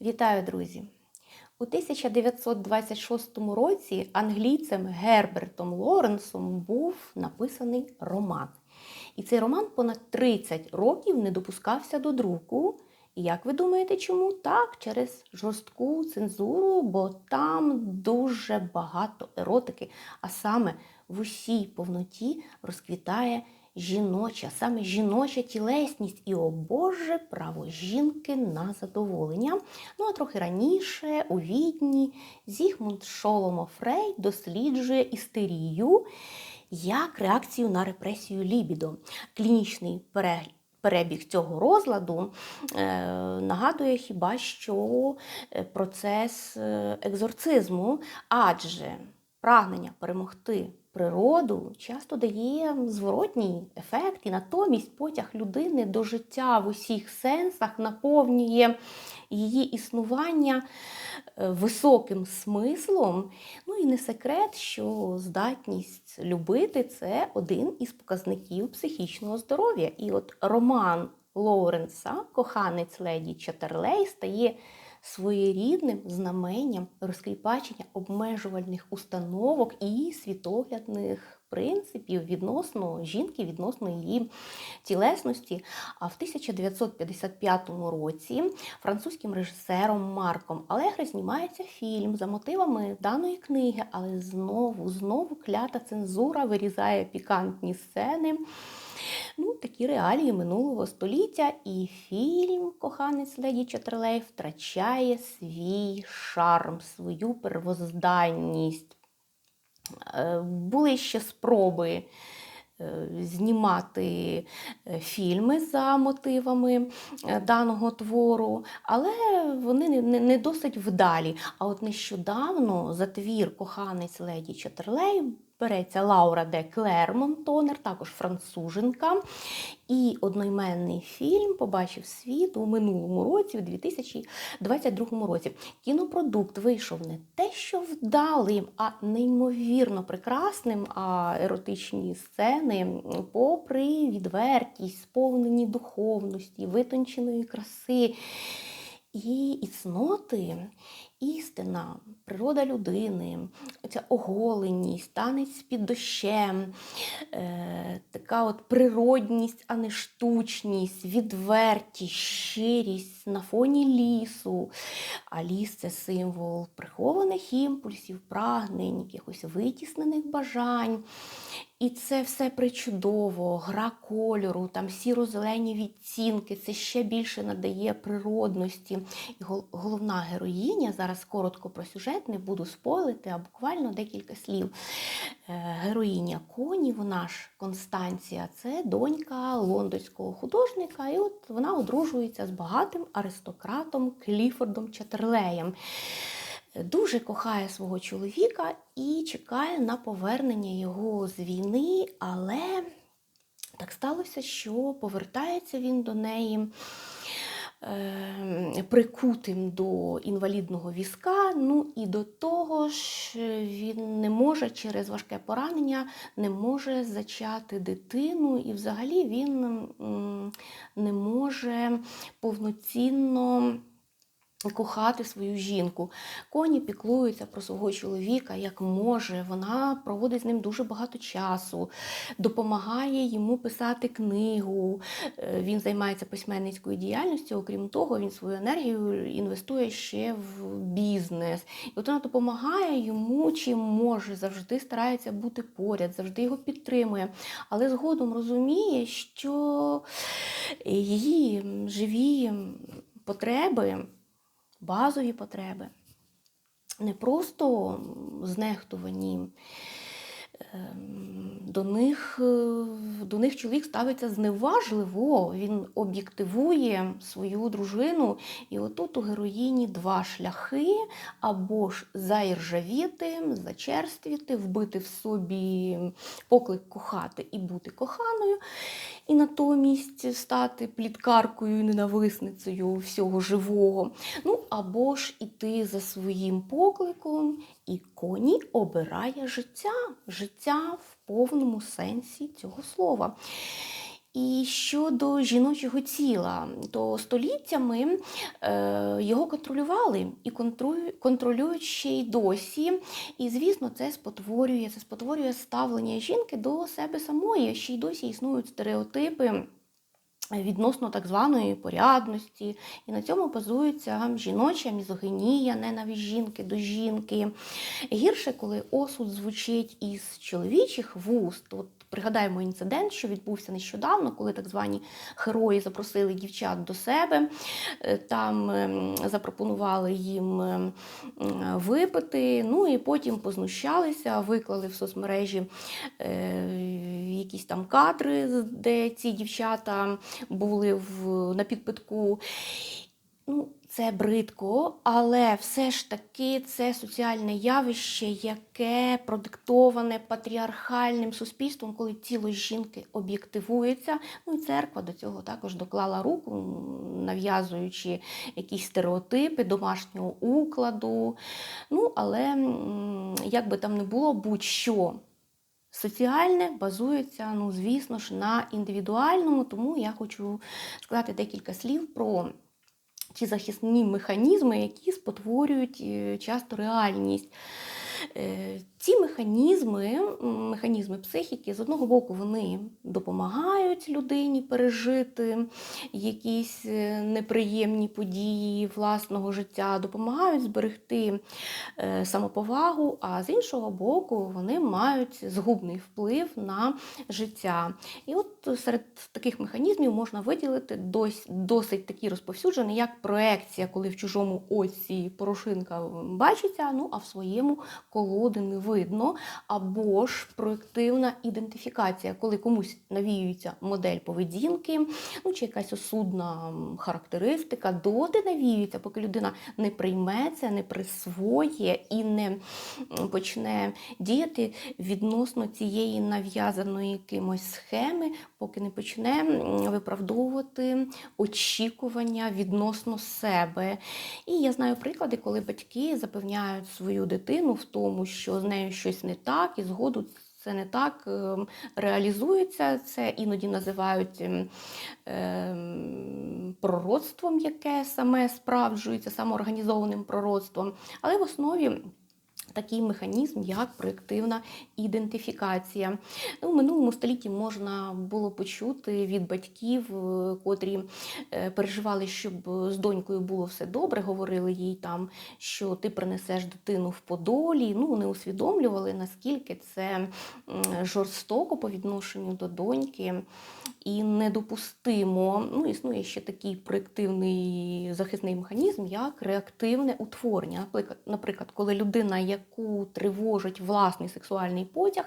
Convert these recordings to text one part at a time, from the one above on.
Вітаю, друзі! У 1926 році англійцем Гербертом Лоренсом був написаний роман. І цей роман понад 30 років не допускався до друку. І як ви думаєте, чому? Так, через жорстку цензуру, бо там дуже багато еротики, а саме в усій повноті розквітає жіноча, саме жіноча тілесність і, о Боже, право жінки на задоволення. Ну а трохи раніше у Відні Зігмунд Шоломо Фрей досліджує істерію як реакцію на репресію лібідо. Клінічний перегляд. Перебіг цього розладу е, нагадує хіба що е, процес е, екзорцизму, адже прагнення перемогти природу часто дає зворотній ефект, і натомість потяг людини до життя в усіх сенсах наповнює її існування е, високим смислом. Ну і не секрет, що здатність любити це один із показників психічного здоров'я. І от роман Лоуренса, коханець леді Чатерлей, стає своєрідним знаменням розкріпачення обмежувальних установок і світоглядних принципів відносно жінки, відносно її тілесності. А в 1955 році французьким режисером Марком Алегре знімається фільм за мотивами даної книги, але знову, знову клята цензура вирізає пікантні сцени. Ну, Такі реалії минулого століття, і фільм Коханець Леді Чатерлей втрачає свій шарм, свою первозданність. Е, були ще спроби. Е, знімати е, фільми за мотивами даного твору, але вони не досить вдалі. А от нещодавно за твір Коханець Леді Чатерлей береться Лаура де Клермонтонер, також француженка. І одноіменний фільм побачив світ у минулому році, у 2022 році. Кінопродукт вийшов не те, що вдалим, а неймовірно прекрасним. А еротичні сцени, попри відвертість, сповнені духовності, витонченої краси і іцноти істина, природа людини, ця оголеність, танець під дощем, е, така от природність, а не штучність, відвертість, щирість на фоні лісу. А ліс це символ прихованих імпульсів, прагнень, якихось витіснених бажань. І це все причудово, гра кольору, там сіро-зелені відцінки, це ще більше надає природності. І головна героїня, зараз коротко про сюжет, не буду спойлити, а буквально декілька слів. Е, героїня Коні, вона ж Констанція, це донька лондонського художника, і от вона одружується з багатим аристократом Кліфордом Чатерлеєм дуже кохає свого чоловіка і чекає на повернення його з війни, але так сталося, що повертається він до неї. Ем, прикутим до інвалідного візка, ну і до того ж він не може через важке поранення не може зачати дитину, і взагалі він не може повноцінно кохати свою жінку. Коні піклуються про свого чоловіка, як може. Вона проводить з ним дуже багато часу, допомагає йому писати книгу. Е, він займається письменницькою діяльністю. Окрім того, він свою енергію інвестує ще в бізнес. І от вона допомагає йому, чим може, завжди старається бути поряд, завжди його підтримує. Але згодом розуміє, що її живі потреби базові потреби, не просто знехтувані. Ем, до них е, до них чоловік ставиться зневажливо, він об'єктивує свою дружину. І отут у героїні два шляхи: або ж заіржавіти, зачерствіти, вбити в собі поклик кохати і бути коханою, і натомість стати пліткаркою і ненависницею всього живого. Ну, або ж іти за своїм покликом, і коні обирає життя, життя в повному сенсі цього слова. І щодо жіночого тіла, то століттями е, його контролювали і контролюють ще й досі. І, звісно, це спотворює, це спотворює ставлення жінки до себе самої. Ще й досі існують стереотипи. Відносно так званої порядності, і на цьому базується жіноча мізогенія, ненависть жінки до жінки. Гірше, коли осуд звучить із чоловічих вуст. От пригадаємо інцидент, що відбувся нещодавно, коли так звані герої запросили дівчат до себе, Е, там ем, запропонували їм ем, випити, ну і потім познущалися, виклали в соцмережі е, якісь там кадри, де ці дівчата були в, на підпитку. Ну, це бридко, але все ж таки це соціальне явище, яке продиктоване патріархальним суспільством, коли тіло жінки об'єктивується. Ну і церква до цього також доклала руку, нав'язуючи якісь стереотипи домашнього укладу. Ну, але як би там не було, будь-що. Соціальне базується, ну, звісно ж, на індивідуальному, тому я хочу сказати декілька слів про ті захисні механізми, які спотворюють е, часто реальність. Ці механізми, механізми психіки, з одного боку, вони допомагають людині пережити якісь е, неприємні події власного життя, допомагають зберегти е, самоповагу, а з іншого боку, вони мають згубний вплив на життя. І от серед таких механізмів можна виділити досить такий розповсюджений, як проекція, коли в чужому оці Порошинка бачиться, ну а в своєму колоди не видно, або ж проєктивна ідентифікація, коли комусь навіюється модель поведінки, ну чи якась осудна характеристика, доти навіюється, поки людина не прийме це, не присвоє і не почне діяти відносно цієї нав'язаної якимось схеми, поки не почне виправдовувати очікування відносно себе. І я знаю приклади, коли батьки запевняють свою дитину в тому, що з нею щось не так, і згоду це не так ем, реалізується. Це іноді називають ем, ем, пророцтвом, яке саме справджується, самоорганізованим пророцтвом. Але в основі такий механізм, як проєктивна ідентифікація. Ну, в минулому столітті можна було почути від батьків, е, котрі е, переживали, щоб з донькою було все добре, говорили їй там, що ти принесеш дитину в подолі. Ну, не усвідомлювали, наскільки це жорстоко по відношенню до доньки і недопустимо. Ну, існує ще такий проєктивний захисний механізм, як реактивне утворення. Наприклад, коли людина, яку тривожить власний сексуальний потяг,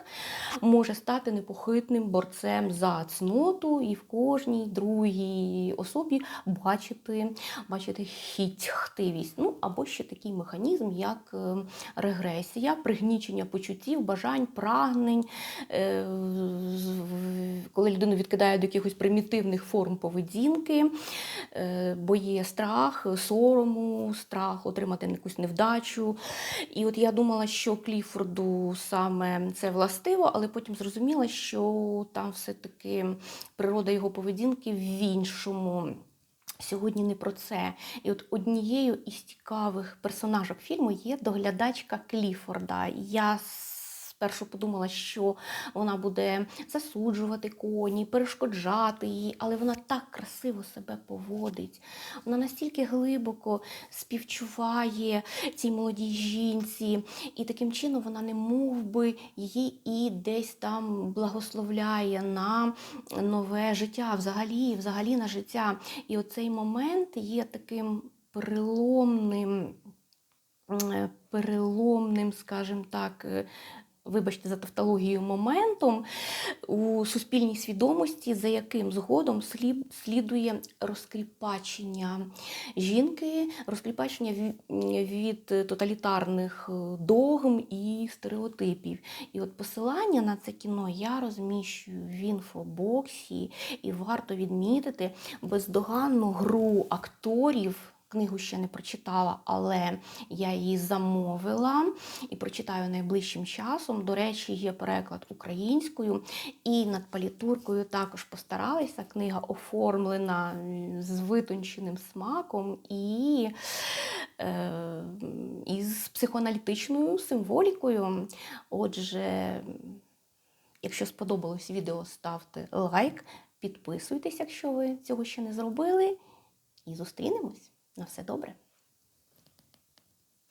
може стати непохитним борцем за цноту і в кожній другій особі бачити, бачити хітьхтивість. Ну або ще такий механізм, як е, регресія, пригнічення почуттів, бажань, прагнень, е, коли людину відкидає до якихось примітивних форм поведінки, е, бо є страх, сорому, страх отримати якусь невдачу. І от я думала, що Кліфорду саме це властиво, але потім зрозуміла, що там все-таки природа його поведінки в іншому. Сьогодні не про це. І от однією із цікавих персонажок фільму є доглядачка Кліфорда. Я спершу подумала, що вона буде засуджувати коні, перешкоджати їй, але вона так красиво себе поводить. Вона настільки глибоко співчуває цій молодій жінці, і таким чином вона не мов би її і десь там благословляє на нове життя, взагалі, взагалі на життя. І оцей момент є таким переломним, переломним, скажімо так. Вибачте за тавтологію моментом у суспільній свідомості, за яким згодом слід- слідує розкріпачення жінки, розкріпачення від тоталітарних е, догм і стереотипів. І от посилання на це кіно я розміщую в інфобоксі, і варто відмітити бездоганну гру акторів книгу ще не прочитала, але я її замовила і прочитаю найближчим часом. До речі, є переклад українською, і над палітуркою також постаралася. Книга оформлена з витонченим смаком і, е, і з психоаналітичною символікою. Отже, якщо сподобалось відео, ставте лайк, підписуйтесь, якщо ви цього ще не зробили. І зустрінемось. На все добре.